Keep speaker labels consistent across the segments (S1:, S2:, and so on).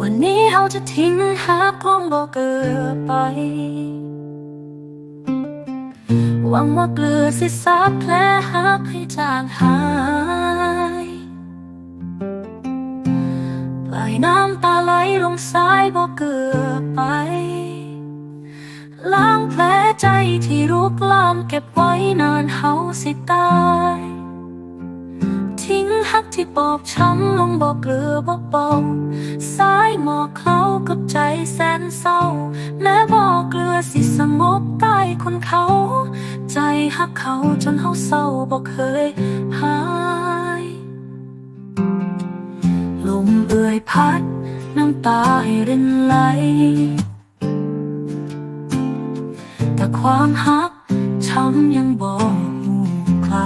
S1: วันนี้เขาจะทิ้งหากลงบ่เกลือไป หวังว่าเกลือสิซับแผลหักให้จางหายปล่อยน้ำตาไหลลงสายบ่เกลือไป ล้างแผลใจที่รุกลามเก็บไว้นานเฮาสิตายทิ้งหักที่บอบช้ำลงบ่เกลือบ่เบาสา มอกเขากับใจแสนเศร้าแม้บ่เกลือสิสงบใต้คนเขา ใจหักเขาจนเฮาเศร้าบ่เคยหายลมเอ่อยพัด น้ำตาให้รินไหล แต่ความหักช้ำยังบอกหูใคร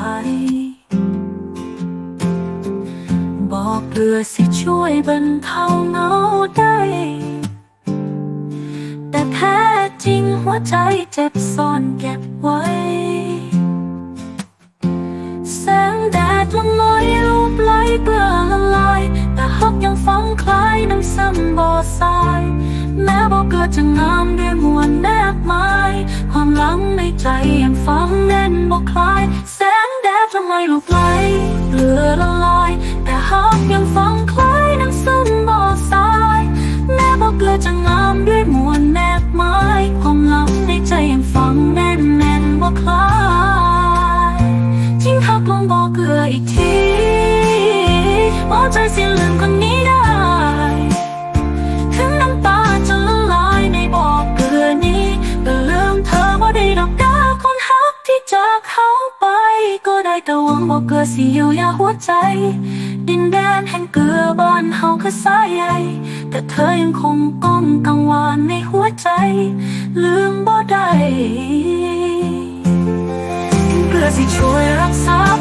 S1: บอกเรือสิช่วยบรรเทาเงา ท้จริงหัวใจเจ็บซ่อนเก็บไว้ แสงแดดละลอยรูปไหลเกลือละลายแต่ฮักยังฟังคล้ายน้ำซ้ำบ่อทราย แม้บ่เกิดจะงามด้วยมวลแนบไม้ความหลังในใจยังฟังแน่นบ่คลาย แสงแดดละลอยรูปไหลเกลือละลาย ทิ้งหักลงบ่อเกลืออีกทีว่าใจสิลืมคนนี้ได้ ถึงน้ำตาจะละลายในบ่อเกลือนี้ก็ลืมเธอบ่ได้ดอกดาคนหักที่จากเขาไป ก็ได้แต่หวังบ่เกลือสิอยู่ยาหัวใจ ดินแดนแห่งเกลือบ้านเฮาคือสายใหญ่แต่เธอยังคงก้องกังวานในหัวใจ ลืมบ่ได้เพื่อสิช่วยรักษา